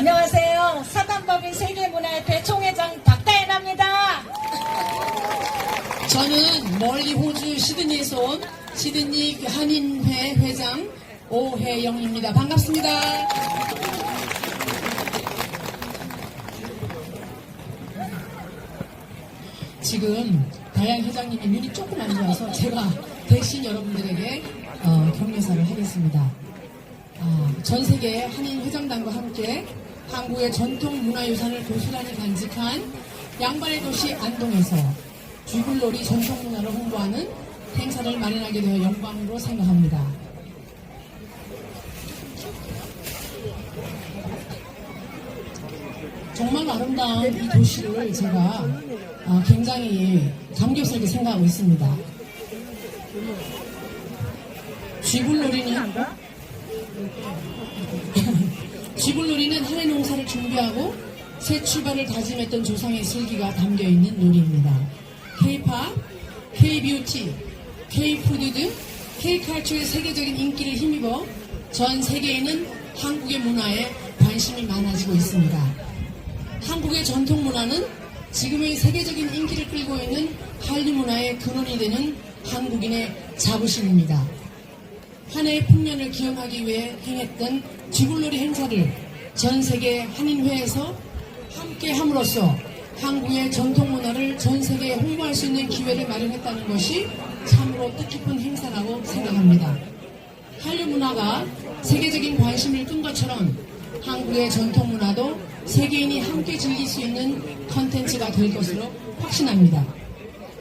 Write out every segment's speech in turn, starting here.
안녕하세요. 사단법인 세계문화협회 총회장 박다혜나입니다. 저는 멀리 호주 시드니에서 온 시드니 한인회 회장 오혜영입니다. 반갑습니다. 지금 다양 회장님이 눈이 조금 안 좋아서 제가 대신 여러분들에게 어, 격려사를 하겠습니다. 아, 전 세계 한인 회장단과 함께 한국의 전통 문화유산을 고스란히 간직한 양반의 도시 안동에서 쥐불놀이 전통 문화를 홍보하는 행사를 마련하게 되어 영광으로 생각합니다. 정말 아름다운 이 도시를 제가 아, 굉장히 감격스럽게 생각하고 있습니다. 쥐불놀이는 쥐불놀이는 한해 농사를 준비하고 새 출발을 다짐했던 조상의 슬기가 담겨 있는 놀이입니다. K-팝, K-뷰티, K-푸드 등 K-칼처의 세계적인 인기를 힘입어 전 세계에는 한국의 문화에 관심이 많아지고 있습니다. 한국의 전통 문화는 지금의 세계적인 인기를 끌고 있는 한류 문화의 근원이 되는 한국인의 자부심입니다. 한 해의 풍년을 기억하기 위해 행했던 쥐불놀이 행사를 전 세계 한인회에서 함께 함으로써 한국의 전통 문화를 전 세계에 홍보할 수 있는 기회를 마련했다는 것이 참으로 뜻깊은 행사라고 생각합니다. 한류 문화가 세계적인 관심을 끈 것처럼 한국의 전통 문화도 세계인이 함께 즐길 수 있는 컨텐츠가 될 것으로 확신합니다.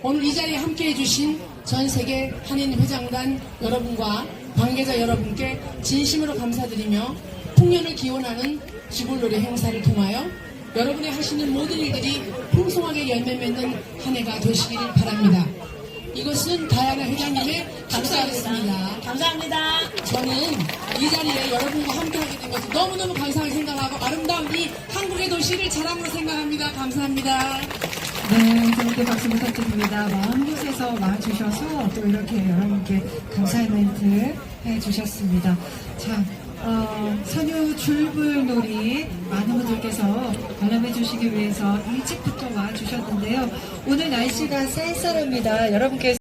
오늘 이 자리에 함께 해주신 전 세계 한인 회장단 여러분과 관계자 여러분께 진심으로 감사드리며 풍년을 기원하는 지불놀이 행사를 통하여 여러분의 하시는 모든 일들이 풍성하게 열매 맺는 한 해가 되시기를 바랍니다. 이것은 다양한 회장님의 감사하겠습니다. 감사합니다. 저는 이 자리에 여러분과 함께하게 된 것을 너무너무 감사하게 생각하고 아름다운 이 한국의 도시를 자랑으로 생각합니다. 감사합니다. 네, 그렇게 박수 부탁드립니다. 마음 곳에서 와주셔서 또 이렇게 여러분께 감사의 멘트 해주셨습니다. 자, 어, 선유 줄불 놀이 많은 분들께서 관람해 주시기 위해서 일찍부터 와주셨는데요. 오늘 날씨가 쌀쌀합니다. 여러분께서